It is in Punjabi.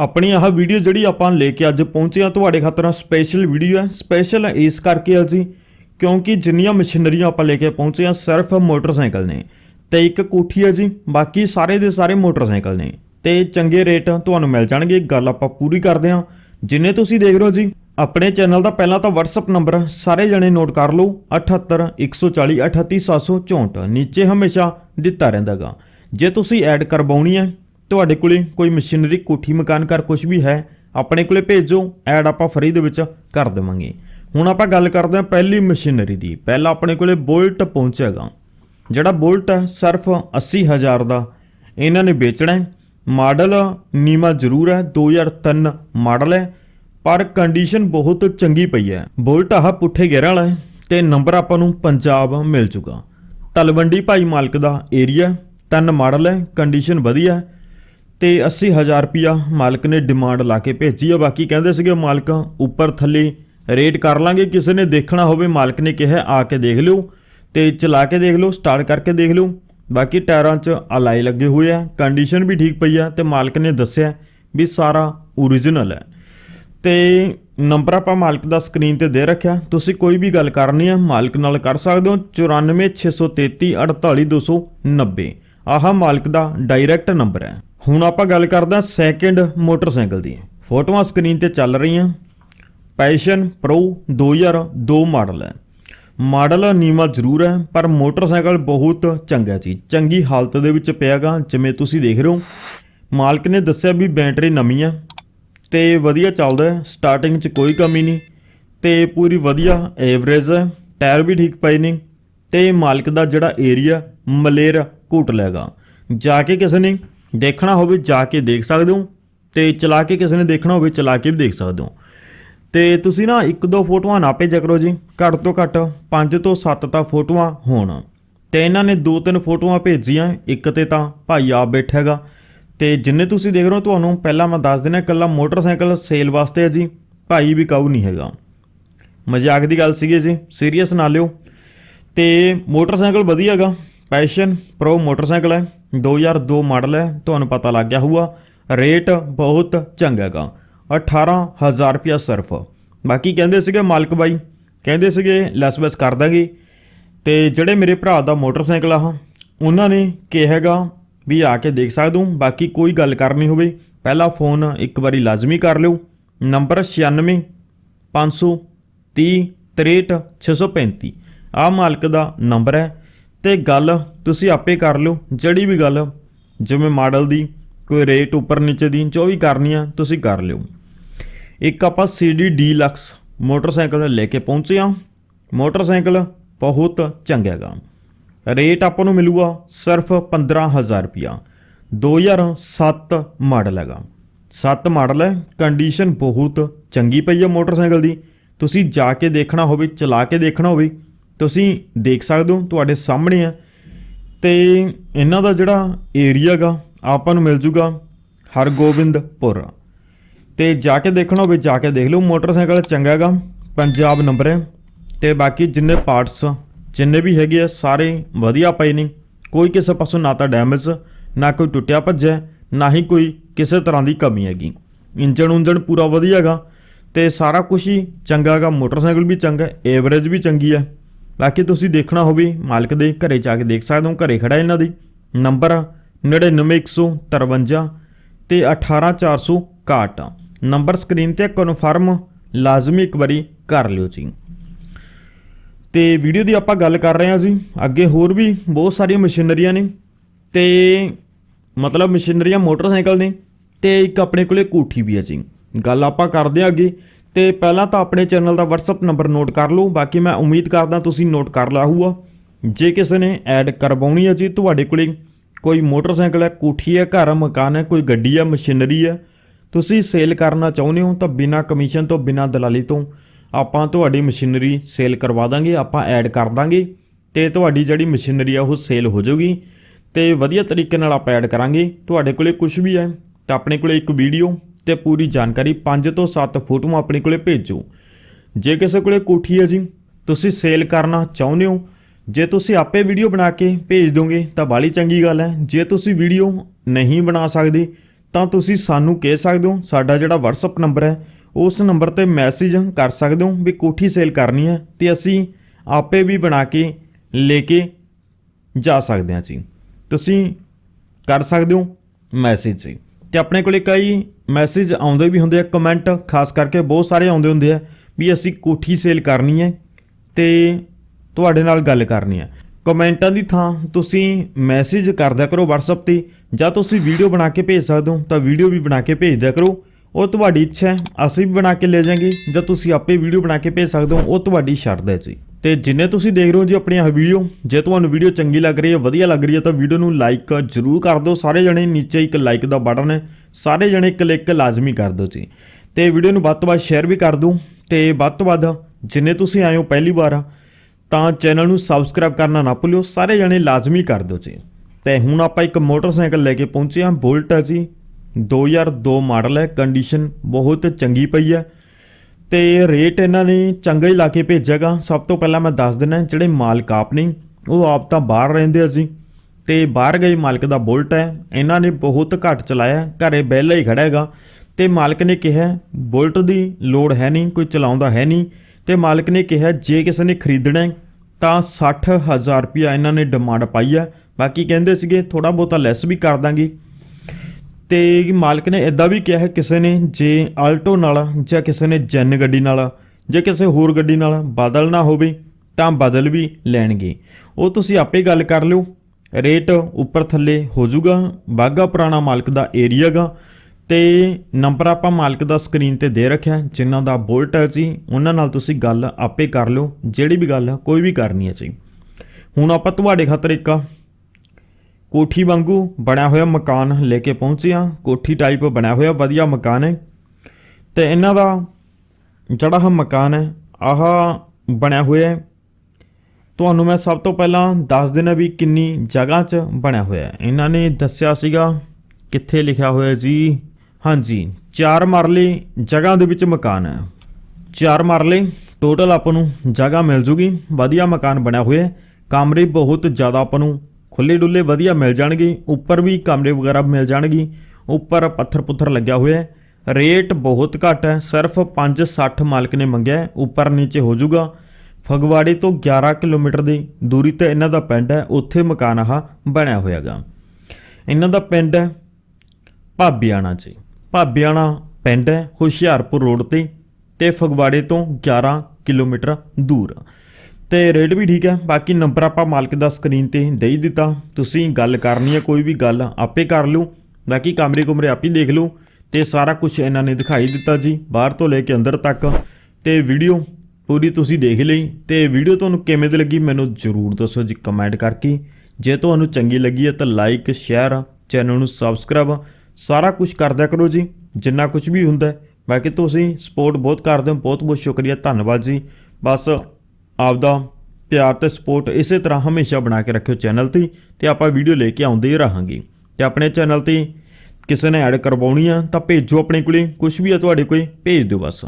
ਆਪਣੀ ਆਹ ਵੀਡੀਓ ਜਿਹੜੀ ਆਪਾਂ ਲੈ ਕੇ ਅੱਜ ਪਹੁੰਚੇ ਆ ਤੁਹਾਡੇ ਖਾਤਰ ਸਪੈਸ਼ਲ ਵੀਡੀਓ ਹੈ। ਸਪੈਸ਼ਲ ਇਸ ਕਰਕੇ ਆ ਜੀ ਕਿਉਂਕਿ ਜਿੰਨੀਆਂ ਮਸ਼ੀਨਰੀਆਂ ਆਪਾਂ ਲੈ ਕੇ ਪਹੁੰਚੇ ਆ ਸਿਰਫ ਮੋਟਰਸਾਈਕਲ ਨੇ। ਤੇ ਇੱਕ ਕੋਠੀ ਹੈ ਜੀ, ਬਾਕੀ ਸਾਰੇ ਦੇ ਸਾਰੇ ਮੋਟਰਸਾਈਕਲ ਨੇ। ਤੇ ਚੰਗੇ ਰੇਟ ਤੁਹਾਨੂੰ ਮਿਲ ਜਾਣਗੇ, ਗੱਲ ਆਪਾਂ ਪੂਰੀ ਕਰਦੇ ਹਾਂ। ਜਿੰਨੇ ਤੁਸੀਂ ਦੇਖ ਰਹੇ ਹੋ ਜੀ, ਆਪਣੇ ਚੈਨਲ ਦਾ ਪਹਿਲਾਂ ਤਾਂ WhatsApp ਨੰਬਰ ਸਾਰੇ ਜਣੇ ਨੋਟ ਕਰ ਲਓ 78 140 38764 ਨੀਚੇ ਹਮੇਸ਼ਾ ਦਿੱਤਾ ਰਹਿੰਦਾਗਾ ਜੇ ਤੁਸੀਂ ਐਡ ਕਰਵਾਉਣੀ ਹੈ ਤੁਹਾਡੇ ਕੋਲੇ ਕੋਈ ਮਸ਼ੀਨਰੀ, ਕੋਠੀ, ਮਕਾਨ, ਘਰ ਕੁਝ ਵੀ ਹੈ, ਆਪਣੇ ਕੋਲੇ ਭੇਜੋ, ਐਡ ਆਪਾਂ ਫਰੀ ਦੇ ਵਿੱਚ ਕਰ ਦੇਵਾਂਗੇ। ਹੁਣ ਆਪਾਂ ਗੱਲ ਕਰਦੇ ਹਾਂ ਪਹਿਲੀ ਮਸ਼ੀਨਰੀ ਦੀ। ਪਹਿਲਾਂ ਆਪਣੇ ਕੋਲੇ ਬੋਲਟ ਪਹੁੰਚੇਗਾ ਜਿਹੜਾ ਬੋਲਟ ਹੈ, ਸਿਰਫ 80000 ਦਾ। ਇਹਨਾਂ ਨੇ ਵੇਚਣਾ ਹੈ। ਮਾਡਲ ਨੀਮਾ ਜ਼ਰੂਰ ਹੈ 2003 ਮਾਡਲ ਹੈ। ਪਰ ਕੰਡੀਸ਼ਨ ਬਹੁਤ ਚੰਗੀ ਪਈ ਹੈ। ਬੋਲਟ ਆਹ ਪੁੱਠੇ ਗੇਰਾਂ ਵਾਲਾ ਹੈ ਤੇ ਨੰਬਰ ਆਪਾਂ ਨੂੰ ਪੰਜਾਬ ਮਿਲ ਚੁੱਕਾ। ਤਲਵੰਡੀ ਭਾਈ ਮਾਲਕ ਦਾ ਏਰੀਆ ਤਿੰਨ ਮਾਡਲ ਹੈ ਕੰਡੀਸ਼ਨ ਵਧੀਆ ਹੈ। ਤੇ 80000 ਰੁਪਿਆ ਮਾਲਕ ਨੇ ਡਿਮਾਂਡ ਲਾ ਕੇ ਭੇਜੀ ਆ। ਬਾਕੀ ਕਹਿੰਦੇ ਸੀਗੇ ਮਾਲਕ ਉੱਪਰ ਥੱਲੇ ਰੇਟ ਕਰ ਲਾਂਗੇ, ਕਿਸੇ ਨੇ ਦੇਖਣਾ ਹੋਵੇ, ਮਾਲਕ ਨੇ ਕਿਹਾ ਆ ਕੇ ਦੇਖ ਲਿਓ ਤੇ ਚਲਾ ਕੇ ਦੇਖ ਲਓ ਸਟਾਰਟ ਕਰਕੇ ਦੇਖ ਲਓ। ਬਾਕੀ ਟਾਇਰਾਂ 'ਚ ਅਲਾਈ ਲੱਗੇ ਹੋਏ ਆ ਕੰਡੀਸ਼ਨ ਵੀ ਠੀਕ ਪਈ ਆ ਤੇ ਮਾਲਕ ਨੇ ਦੱਸਿਆ ਵੀ ਸਾਰਾ ਓਰੀਜਨਲ ਹੈ। ਤੇ ਨੰਬਰ ਆਪਾਂ ਮਾਲਕ ਦਾ ਸਕਰੀਨ ਤੇ ਦੇ ਰੱਖਿਆ। ਤੁਸੀਂ ਕੋਈ ਵੀ ਗੱਲ ਕਰਨੀ ਆ, ਮਾਲਕ ਨਾਲ ਕਰ ਸਕਦੇ ਹੋ। 9463348290 ਆਹ ਮਾਲਕ ਦਾ ਡਾਇਰੈਕਟ ਨੰਬਰ ਹੈ। ਹੁਣ ਆਪਾਂ ਗੱਲ ਕਰਦੇ ਹਾਂ ਸੈਕਿੰਡ ਮੋਟਰਸਾਈਕਲ ਦੀ। ਫੋਟੋਆਂ ਸਕਰੀਨ ਤੇ ਚੱਲ ਰਹੀਆਂ। ਪੈਸ਼ਨ ਪ੍ਰੋ 2002 ਮਾਡਲ ਹੈ। ਮਾਡਲ ਨੀਮਾ ਜ਼ਰੂਰ ਹੈ, ਪਰ ਮੋਟਰਸਾਈਕਲ ਬਹੁਤ ਚੰਗਾ ਜੀ। ਚੰਗੀ ਹਾਲਤ ਦੇ ਵਿੱਚ ਪਿਆਗਾ, ਜਿਵੇਂ ਤੁਸੀਂ ਦੇਖ ਰਹੇ ਹੋ। ਮਾਲਕ ਨੇ ਦੱਸਿਆ ਵੀ ਬੈਟਰੀ ਨਵੀਂ ਆ ਤੇ ਵਧੀਆ ਚੱਲਦਾ ਹੈ ਸਟਾਰਟਿੰਗ 'ਚ ਕੋਈ ਕਮੀ ਨਹੀਂ। ਤੇ ਪੂਰੀ ਵਧੀਆ ਐਵਰੇਜ ਹੈ, ਟਾਇਰ ਵੀ ਠੀਕ ਪਏ ਨੇ। ਤੇ ਮਾਲਕ ਦਾ ਜਿਹੜਾ ਏਰੀਆ ਮਲੇਰ ਘੂਟ ਲੈਗਾ ਜਾ ਕੇ ਕਿਸੇ ਨੇ ਦੇਖਣਾ ਹੋਵੇ, ਜਾ ਕੇ ਦੇਖ ਸਕਦੇ ਹੋ ਤੇ ਚਲਾ ਕੇ ਕਿਸੇ ਨੇ ਦੇਖਣਾ ਹੋਵੇ, ਚਲਾ ਕੇ ਵੀ ਦੇਖ ਸਕਦੇ ਹੋ। ਤੇ ਤੁਸੀਂ ਨਾ ਇੱਕ ਦੋ ਫੋਟੋਆਂ ਨਾ ਭੇਜਿਆ ਕਰੋ ਜੀ। ਘੱਟ ਤੋਂ ਘੱਟ 5 ਤੋਂ 7 ਤਾਂ ਫੋਟੋਆਂ ਹੋਣ। ਤੇ ਇਹਨਾਂ ਨੇ ਦੋ ਤਿੰਨ ਫੋਟੋਆਂ ਭੇਜੀਆਂ, ਇੱਕ ਤੇ ਤਾਂ ਭਾਈ ਆਪ ਬੈਠਾ ਹੈਗਾ ਤੇ ਜਿੰਨੇ ਤੁਸੀਂ ਦੇਖ ਰਹੇ ਹੋ ਤੁਹਾਨੂੰ, ਪਹਿਲਾਂ ਮੈਂ ਦੱਸ ਦਿੰਦਾ, ਇਕੱਲਾ ਮੋਟਰਸਾਈਕਲ ਸੇਲ ਵਾਸਤੇ ਹੈ ਜੀ, ਭਾਈ ਵੀ ਕਾਊ ਨਹੀਂ ਹੈਗਾ। ਮਜ਼ਾਕ ਦੀ ਗੱਲ ਸੀਗੀ ਜੀ ਸੀਰੀਅਸ ਨਾ ਲਿਓ। ਤੇ ਮੋਟਰਸਾਈਕਲ ਵਧੀਆ ਹੈਗਾ। ਪੈਸ਼ਨ ਪ੍ਰੋ ਮੋਟਰਸਾਈਕਲ ਹੈ 2002 ਮਾਡਲ ਹੈ, ਤੁਹਾਨੂੰ ਪਤਾ ਲੱਗ ਗਿਆ ਹੋਊਗਾ, ਰੇਟ ਬਹੁਤ ਚੰਗਾ ਹੈਗਾ 18000 ਰੁਪਿਆ ਸਿਰਫ। ਬਾਕੀ ਕਹਿੰਦੇ ਸੀਗੇ ਮਾਲਕ ਬਾਈ, ਕਹਿੰਦੇ ਸੀਗੇ ਲੈਸ ਬੈਸ ਕਰ ਦਾਂਗੇ, ਤੇ ਜਿਹੜੇ ਮੇਰੇ ਭਰਾ ਦਾ ਮੋਟਰਸਾਈਕਲ ਆ, ਉਹਨਾਂ ਨੇ ਕਿਹਾਗਾ ਵੀ ਆ ਕੇ ਦੇਖ ਸਕਦੇ ਹੋ, ਬਾਕੀ ਕੋਈ ਗੱਲ ਕਰਨੀ ਹੋਵੇ, ਪਹਿਲਾ ਫੋਨ ਇੱਕ ਵਾਰੀ ਲਾਜ਼ਮੀ ਕਰ ਲਿਓ, ਨੰਬਰ 96 530 63 635 ਆ ਮਾਲਕ ਦਾ ਨੰਬਰ ਹੈ ਤੇ ਗੱਲ ਤੁਸੀਂ ਆਪੇ ਕਰ ਲਿਓ, ਜਿਹੜੀ ਵੀ ਗੱਲ ਜਿਵੇਂ ਮਾਡਲ ਦੀ ਕੋਈ ਰੇਟ ਉੱਪਰ ਨੀਚੇ ਦੀ, ਜੋ ਵੀ ਕਰਨੀ ਆ, ਤੁਸੀਂ ਕਰ ਲਿਓ। ਇੱਕ ਆਪਾਂ CD ਡੀਲਕਸ ਮੋਟਰਸਾਈਕਲ ਲੈ ਕੇ ਪਹੁੰਚੇ ਆ ਮੋਟਰਸਾਈਕਲ ਬਹੁਤ ਚੰਗਾ ਹੈਗਾ। ਰੇਟ ਆਪਾਂ ਨੂੰ ਮਿਲੂਗਾ ਸਿਰਫ 15000 ਰੁਪਿਆ 2007 ਮਾਡਲ ਹੈਗਾ। 7 ਮਾਡਲ ਹੈ ਕੰਡੀਸ਼ਨ ਬਹੁਤ ਚੰਗੀ ਪਈ ਹੈ ਮੋਟਰਸਾਈਕਲ ਦੀ। ਤੁਸੀਂ ਜਾ ਕੇ ਦੇਖਣਾ ਹੋਵੇ, ਚਲਾ ਕੇ ਦੇਖਣਾ ਹੋਵੇ ਤੁਸੀਂ ਦੇਖ ਸਕਦੇ ਹੋ, ਤੁਹਾਡੇ ਸਾਹਮਣੇ ਆ। ਤੇ ਇਹਨਾਂ ਦਾ ਜਿਹੜਾ ਏਰੀਆ ਗਾ, ਆਪਾਂ ਨੂੰ ਮਿਲ ਜੂਗਾ ਹਰਗੋਬਿੰਦਪੁਰ। ਤੇ ਜਾ ਕੇ ਦੇਖਣਾ ਹੋਵੇ, ਜਾ ਕੇ ਦੇਖ ਲਓ, ਮੋਟਰਸਾਈਕਲ ਚੰਗਾ ਹੈਗਾ ਪੰਜਾਬ ਨੰਬਰ ਹੈ। ਤੇ ਬਾਕੀ ਜਿੰਨੇ ਪਾਰਟਸ ਜਿੰਨੇ ਵੀ ਹੈਗੇ ਆ, ਸਾਰੇ ਵਧੀਆ ਪਏ ਨੇ। ਕੋਈ ਕਿਸੇ ਪਾਸੋਂ ਨਾ ਤਾਂ ਡੈਮੇਜ ਨਾ ਕੋਈ ਟੁੱਟਿਆ ਭੱਜਿਆ, ਨਾ ਹੀ ਕੋਈ ਕਿਸੇ ਤਰ੍ਹਾਂ ਦੀ ਕਮੀ ਹੈਗੀ। ਇੰਜਣ ਉਂਜਨ ਪੂਰਾ ਵਧੀਆ ਹੈਗਾ ਤੇ ਸਾਰਾ ਕੁਝ ਹੀ ਚੰਗਾ ਹੈਗਾ ਮੋਟਰਸਾਈਕਲ ਵੀ ਚੰਗਾ ਐਵਰੇਜ ਵੀ ਚੰਗੀ ਹੈ ਬਾਕੀ ਤੁਸੀਂ ਦੇਖਣਾ ਹੋਵੇ, ਮਾਲਕ ਦੇ ਘਰੇ ਜਾ ਕੇ ਦੇਖ ਸਕਦੇ ਹੋ, ਘਰੇ ਖੜਾ ਇਹਨਾਂ ਦੀ। ਨੰਬਰ 99153 ਤੇ 18461 ਨੰਬਰ ਸਕਰੀਨ ਤੇ ਕਨਫਰਮ ਲਾਜ਼ਮੀ ਇੱਕ ਵਾਰੀ ਕਰ ਲਿਓ ਜੀ। ਤੇ ਵੀਡੀਓ ਦੀ ਆਪਾਂ ਗੱਲ ਕਰ ਰਹੇ ਹਾਂ ਜੀ। ਅੱਗੇ ਹੋਰ ਵੀ ਬਹੁਤ ਸਾਰੀਆਂ ਮਸ਼ੀਨਰੀਆਂ ਨੇ ਤੇ ਮਤਲਬ ਮਸ਼ੀਨਰੀਆਂ ਮੋਟਰਸਾਈਕਲ ਨੇ ਤੇ ਇੱਕ ਆਪਣੇ ਕੋਲੇ ਕੋਠੀ ਵੀ ਹੈ ਜੀ। ਗੱਲ ਆਪਾਂ ਕਰਦੇ ਹਾਂ ਅੱਗੇ। ਤੇ ਪਹਿਲਾਂ ਤਾਂ ਆਪਣੇ ਚੈਨਲ ਦਾ WhatsApp ਨੰਬਰ ਨੋਟ ਕਰ ਲਓ। ਬਾਕੀ ਮੈਂ ਉਮੀਦ ਕਰਦਾ ਤੁਸੀਂ ਨੋਟ ਕਰ ਲਿਆ ਹੋਊਗਾ। ਜੇ ਕਿਸੇ ਨੇ ਐਡ ਕਰਵਾਉਣੀ ਹੈ ਜੀ, ਤੁਹਾਡੇ ਕੋਲੇ ਕੋਈ ਮੋਟਰਸਾਈਕਲ ਹੈ, ਕੋਠੀ ਹੈ, ਘਰ ਮਕਾਨ ਹੈ, ਕੋਈ ਗੱਡੀ ਹੈ, ਮਸ਼ੀਨਰੀ ਹੈ, ਤੁਸੀਂ ਸੇਲ ਕਰਨਾ ਚਾਹੁੰਦੇ ਹੋ ਤਾਂ ਬਿਨਾ ਕਮਿਸ਼ਨ ਤੋਂ, ਬਿਨਾ ਦਲਾਲੀ ਤੋਂ ਆਪਾਂ ਤੁਹਾਡੀ ਮਸ਼ੀਨਰੀ ਸੇਲ ਕਰਵਾ ਦਾਂਗੇ, ਆਪਾਂ ਐਡ ਕਰ ਦਾਂਗੇ ਤੇ ਤੁਹਾਡੀ ਜਿਹੜੀ ਮਸ਼ੀਨਰੀ ਆ ਉਹ ਸੇਲ ਹੋ ਜਾਊਗੀ ਤੇ ਵਧੀਆ ਤਰੀਕੇ ਨਾਲ ਆਪਾਂ ਐਡ ਕਰਾਂਗੇ। ਤੁਹਾਡੇ ਕੋਲੇ ਕੁਝ ਵੀ ਹੈ ਤਾਂ ਆਪਣੇ ਕੋਲੇ ਇੱਕ ਵੀਡੀਓ ਤੇ ਪੂਰੀ ਜਾਣਕਾਰੀ 5 ਤੋਂ 7 ਫੋਟੋਆਂ ਆਪਣੇ ਕੋਲੇ ਭੇਜੋ। ਜੇ ਕਿਸੇ ਕੋਲੇ ਕੋਠੀ ਹੈ ਜੀ, ਤੁਸੀਂ ਸੇਲ ਕਰਨਾ ਚਾਹੁੰਦੇ ਹੋ, ਜੇ ਤੁਸੀਂ ਆਪੇ ਵੀਡੀਓ ਬਣਾ ਕੇ ਭੇਜ ਦੋਗੇ, ਤਾਂ ਬਾਲੀ ਚੰਗੀ ਗੱਲ ਹੈ। ਜੇ ਤੁਸੀਂ ਵੀਡੀਓ ਨਹੀਂ ਬਣਾ ਸਕਦੇ, ਤਾਂ ਤੁਸੀਂ ਸਾਨੂੰ ਕਹਿ ਸਕਦੇ ਹੋ, ਸਾਡਾ ਜਿਹੜਾ WhatsApp ਨੰਬਰ ਹੈ, ਉਸ ਨੰਬਰ ਤੇ ਮੈਸੇਜ ਕਰ ਸਕਦੇ ਹੋ ਵੀ ਕੋਠੀ ਸੇਲ ਕਰਨੀ ਹੈ ਤੇ ਅਸੀਂ ਆਪੇ ਵੀ ਬਣਾ ਕੇ ਲੈ ਕੇ ਜਾ ਸਕਦੇ ਹਾਂ ਜੀ। ਤੁਸੀਂ ਕਰ ਸਕਦੇ ਹੋ ਮੈਸੇਜ ਜੀ। ਤੇ ਆਪਣੇ ਕੋਲੇ ਕਈ ਮੈਸੇਜ ਆਉਂਦੇ ਵੀ ਹੁੰਦੇ ਆ ਕਮੈਂਟ ਖਾਸ ਕਰਕੇ ਬਹੁਤ ਸਾਰੇ ਆਉਂਦੇ ਹੁੰਦੇ ਆ ਵੀ ਅਸੀਂ ਕੋਠੀ ਸੇਲ ਕਰਨੀ ਹੈ ਤੇ ਤੁਹਾਡੇ ਨਾਲ ਗੱਲ ਕਰਨੀ ਹੈ। ਕਮੈਂਟਾਂ ਦੀ ਥਾਂ ਤੁਸੀਂ ਮੈਸੇਜ ਕਰਦਿਆ ਕਰੋ WhatsApp ਤੇ ਜਾਂ ਤੁਸੀਂ ਵੀਡੀਓ ਬਣਾ ਕੇ ਭੇਜ ਸਕਦੇ ਹੋ, ਤਾਂ ਵੀਡੀਓ ਵੀ ਬਣਾ ਕੇ ਭੇਜ ਦਿਆ ਕਰੋ। ਉਹ ਤੁਹਾਡੀ ਇੱਛਾ ਹੈ, ਅਸੀਂ ਵੀ ਬਣਾ ਕੇ ਲੈ ਜਾਾਂਗੇ ਜਾਂ ਤੁਸੀਂ ਆਪੇ ਵੀਡੀਓ ਬਣਾ ਕੇ ਭੇਜ ਸਕਦੇ ਹੋ, ਉਹ ਤੁਹਾਡੀ ਸ਼ਰਤ ਹੈ ਜੀ। ਤੇ ਜਿੰਨੇ ਤੁਸੀਂ ਦੇਖ ਰਹੇ ਹੋ ਜੀ ਆਪਣੀ ਇਹ ਵੀਡੀਓ ਜੇ ਤੁਹਾਨੂੰ ਵੀਡੀਓ ਚੰਗੀ ਲੱਗ ਰਹੀ ਹੈ, ਵਧੀਆ ਲੱਗ ਰਹੀ ਹੈ, ਤਾਂ ਵੀਡੀਓ ਨੂੰ ਲਾਈਕ ਜ਼ਰੂਰ ਕਰ ਦਿਓ। ਸਾਰੇ ਜਣੇ ਨੀਚੇ ਇੱਕ ਲਾਈਕ ਦਾ ਬਟਨ ਹੈ। ਸਾਰੇ ਜਣੇ ਕਲਿੱਕ ਲਾਜ਼ਮੀ ਕਰ ਦਿਓ ਜੀ। ਤੇ ਵੀਡੀਓ ਨੂੰ ਵੱਧ ਤੋਂ ਵੱਧ ਸ਼ੇਅਰ ਵੀ ਕਰ ਦਿਓ। ਤੇ ਵੱਧ ਤੋਂ ਵੱਧ ਜਿੰਨੇ ਤੁਸੀਂ ਆਏ ਹੋ ਪਹਿਲੀ ਵਾਰ, ਤਾਂ ਚੈਨਲ ਨੂੰ ਸਬਸਕ੍ਰਾਈਬ ਕਰਨਾ ਨਾ ਭੁੱਲਿਓ। ਸਾਰੇ ਜਣੇ ਲਾਜ਼ਮੀ ਕਰ ਦਿਓ ਜੀ। ਤੇ ਹੁਣ ਆਪਾਂ ਇੱਕ ਮੋਟਰਸਾਈਕਲ ਲੈ ਕੇ ਪਹੁੰਚੇ ਹਾਂ। ਬੁਲਟ ਹੈ ਜੀ। 2002 ਮਾਡਲ ਹੈ। ਕੰਡੀਸ਼ਨ ਬਹੁਤ ਚੰਗੀ ਪਈ ਹੈ। ਤੇ ਰੇਟ ਇਹਨਾਂ ਨੇ ਚੰਗਾ ਹੀ ਲਾ ਕੇ ਭੇਜੇਗਾ। ਸਭ ਤੋਂ ਪਹਿਲਾਂ ਮੈਂ ਦੱਸ ਦਿੰਦਾ, ਜਿਹੜੇ ਮਾਲਕ ਆਪ ਨੇ, ਉਹ ਆਪ ਤਾਂ ਬਾਹਰ ਰਹਿੰਦੇ ਅਸੀਂ ਜੀ। ਤੇ ਬਾਹਰ ਗਏ ਮਾਲਕ ਦਾ ਬੁਲਟ ਹੈ, ਇਹਨਾਂ ਨੇ ਬਹੁਤ ਘੱਟ ਚਲਾਇਆ, ਘਰੇ ਬੈਲਾ ਹੀ ਖੜਾ ਹੈਗਾ। ਤੇ ਮਾਲਕ ਨੇ ਕਿਹਾ, ਬੁਲਟ ਦੀ ਲੋੜ ਹੈ ਨਹੀਂ, ਕੋਈ ਚਲਾਉਂਦਾ ਹੈ ਨਹੀਂ। ਤੇ ਮਾਲਕ ਨੇ ਕਿਹਾ, ਜੇ ਕਿਸੇ ਨੇ ਖਰੀਦਣਾ ਹੈ, ਤਾਂ 60000 ਰੁਪਇਆ ਇਹਨਾਂ ਨੇ ਡਿਮਾਂਡ ਪਾਈ ਹੈ। ਬਾਕੀ ਕਹਿੰਦੇ ਸੀਗੇ ਥੋੜਾ ਬਹੁਤਾ ਲੈਸ ਵੀ ਕਰ ਦਾਂਗੇ। ਤੇ ਮਾਲਕ ਨੇ ਇਦਾਂ ਵੀ ਕਿਹਾ ਹੈ ਕਿਸੇ ਨੇ ਜੇ ਆਲਟੋ ਨਾਲ ਜਾਂ ਕਿਸੇ ਨੇ ਜੈਨ ਗੱਡੀ ਨਾਲ ਜਾਂ ਕਿਸੇ ਹੋਰ ਗੱਡੀ ਨਾਲ ਬਦਲ ਨਾ ਹੋਵੇ ਤਾਂ ਬਦਲ ਵੀ ਲੈਣਗੇ। ਉਹ ਤੁਸੀਂ ਆਪੇ ਗੱਲ ਕਰ ਲਿਓ। ਰੇਟ ਉੱਪਰ ਥੱਲੇ ਹੋ ਜਾਊਗਾ। ਬਾਗਾ ਪੁਰਾਣਾ ਮਾਲਕ ਦਾ ਏਰੀਆ ਗਾ ਤੇ ਨੰਬਰ ਆਪਾਂ ਮਾਲਕ ਦਾ ਸਕਰੀਨ ਤੇ ਦੇ ਰੱਖਿਆ ਹੈ, ਜਿਨ੍ਹਾਂ ਦਾ ਬੋਲਟ ਹੈ ਜੀ ਉਹਨਾਂ ਨਾਲ ਤੁਸੀਂ ਗੱਲ ਆਪੇ ਕਰ ਲਿਓ। ਜਿਹੜੀ ਵੀ ਗੱਲ ਕੋਈ ਵੀ ਕਰਨੀ ਹੈ ਜੀ। ਹੁਣ ਆਪਾਂ ਤੁਹਾਡੇ ਖਾਤਰ ਇੱਕ ਕੋਠੀ ਵਾਂਗੂ ਬਣਿਆ ਹੋਇਆ ਮਕਾਨ ਲੈ ਕੇ ਪਹੁੰਚਿਆ ਕੋਠੀ ਟਾਈਪ ਬਣਿਆ ਹੋਇਆ, ਵਧੀਆ ਮਕਾਨ ਹੈ। ਤੇ ਇਹਨਾਂ ਦਾ ਜਿਹੜਾ ਆਹ ਮਕਾਨ ਹੈ, ਆਹ ਬਣਿਆ ਹੋਇਆ ਹੈ। ਤੁਹਾਨੂੰ ਮੈਂ ਸਭ ਤੋਂ ਪਹਿਲਾਂ ਦੱਸ ਦੇਣਾ ਵੀ ਕਿੰਨੀ ਜਗ੍ਹਾ 'ਚ ਬਣਿਆ ਹੋਇਆ ਹੈ। ਇਹਨਾਂ ਨੇ ਦੱਸਿਆ ਸੀਗਾ, ਕਿੱਥੇ ਲਿਖਿਆ ਹੋਇਆ ਜੀ? ਹਾਂਜੀ, ਚਾਰ ਮਰਲੇ ਜਗ੍ਹਾ ਦੇ ਵਿੱਚ ਮਕਾਨ ਹੈ। ਚਾਰ ਮਰਲੇ ਟੋਟਲ ਆਪਾਂ ਨੂੰ ਜਗ੍ਹਾ ਮਿਲ ਜੂਗੀ। ਵਧੀਆ ਮਕਾਨ ਬਣਿਆ ਹੋਇਆ ਹੈ। ਕਮਰੇ ਬਹੁਤ ਜ਼ਿਆਦਾ ਆਪਾਂ ਨੂੰ ਖੁੱਲੇ ਡੁੱਲੇ ਵਧੀਆ ਮਿਲ ਜਾਣਗੇ, ਉੱਪਰ ਵੀ ਕਮਰੇ ਵਗੈਰਾ ਮਿਲ ਜਾਣਗੇ। ਉੱਪਰ ਪੱਥਰ ਪੁੱਥਰ ਲੱਗਿਆ ਹੋਇਆ ਹੈ। ਰੇਟ ਬਹੁਤ ਘੱਟ ਹੈ, ਸਿਰਫ 560 ਮਾਲਕ ਨੇ ਮੰਗਿਆ ਉੱਪਰ ਨੀਚੇ ਹੋ ਜਾਊਗਾ। ਫਗਵਾੜੇ ਤੋਂ 11 ਕਿਲੋਮੀਟਰ ਦੀ ਦੂਰੀ ਤੇ ਇਹਨਾਂ ਦਾ ਪਿੰਡ ਹੈ, ਉੱਥੇ ਮਕਾਨ ਆਹ ਬਣਿਆ ਹੋਇਆਗਾ। ਇਹਨਾਂ ਦਾ ਪਿੰਡ ਹੈ ਭਾਬਿਆਣਾ 'ਚ ਭਾਬਿਆਣਾ ਪਿੰਡ ਹੈ ਹੁਸ਼ਿਆਰਪੁਰ ਰੋਡ ਤੇ ਤੇ ਫਗਵਾੜੇ ਤੋਂ 11 ਕਿਲੋਮੀਟਰ ਦੂਰ। ਤੇ ਰੇਟ ਵੀ ਠੀਕ ਹੈ, ਬਾਕੀ ਨੰਬਰ ਆਪਾਂ ਮਾਲਕ ਦਾ ਸਕਰੀਨ ਤੇ ਦੇ ਹੀ ਦਿੱਤਾ। ਤੁਸੀਂ ਗੱਲ ਕਰਨੀ ਹੈ, ਕੋਈ ਵੀ ਗੱਲ ਆਪੇ ਕਰ ਲਓ। ਬਾਕੀ ਕਮਰੇ ਕੁਮਰੇ ਆਪ ਹੀ ਦੇਖ ਲਓ ਤੇ ਸਾਰਾ ਕੁਝ ਇਹਨਾਂ ਨੇ ਦਿਖਾਈ ਦਿੱਤਾ ਜੀ, ਬਾਹਰ ਤੋਂ ਲੈ ਕੇ ਅੰਦਰ ਤੱਕ। ਤੇ ਵੀਡੀਓ ਪੂਰੀ ਤੁਸੀਂ ਦੇਖ ਲਈ ਤੇ ਵੀਡੀਓ ਤੁਹਾਨੂੰ ਕਿਵੇਂ ਦੀ ਲੱਗੀ ਮੈਨੂੰ ਜਰੂਰ ਦੱਸੋ ਜੀ ਕਮੈਂਟ ਕਰਕੇ। ਜੇ ਤੁਹਾਨੂੰ ਚੰਗੀ ਲੱਗੀ ਹੈ ਤਾਂ ਲਾਈਕ, ਸ਼ੇਅਰ, ਚੈਨਲ ਨੂੰ ਸਬਸਕ੍ਰਾਈਬ ਸਾਰਾ ਕੁਝ ਕਰਦਿਆ ਕਰੋ ਜੀ, ਜਿੰਨਾ ਕੁਝ ਵੀ ਹੁੰਦਾ ਬਾਕੀ ਤੁਸੀਂ ਸਪੋਰਟ ਬਹੁਤ ਕਰਦੇ ਹੋ ਬਹੁਤ ਬਹੁਤ ਸ਼ੁਕਰੀਆ, ਧੰਨਵਾਦ ਜੀ। ਬਸ ਆਪਦਾ ਪਿਆਰ ਤੇ ਸਪੋਰਟ ਇਸੇ ਤਰ੍ਹਾਂ ਹਮੇਸ਼ਾ ਬਣਾ ਕੇ ਰੱਖਿਓ ਚੈਨਲ ਤੇ ਤੇ ਆਪਾਂ ਵੀਡੀਓ ਲੈ ਕੇ ਆਉਂਦੇ ਹੀ ਰਹਾਂਗੇ। ਤੇ ਆਪਣੇ ਚੈਨਲ ਤੇ ਕਿਸੇ ਨੇ ਐਡ ਕਰਵਾਉਣੀ ਆ ਤਾਂ ਭੇਜੋ ਆਪਣੇ ਕੋਲੇ ਕੁਝ ਵੀ ਆ ਤੁਹਾਡੇ ਕੋਲੇ, ਭੇਜ ਦਿਓ ਬਸ।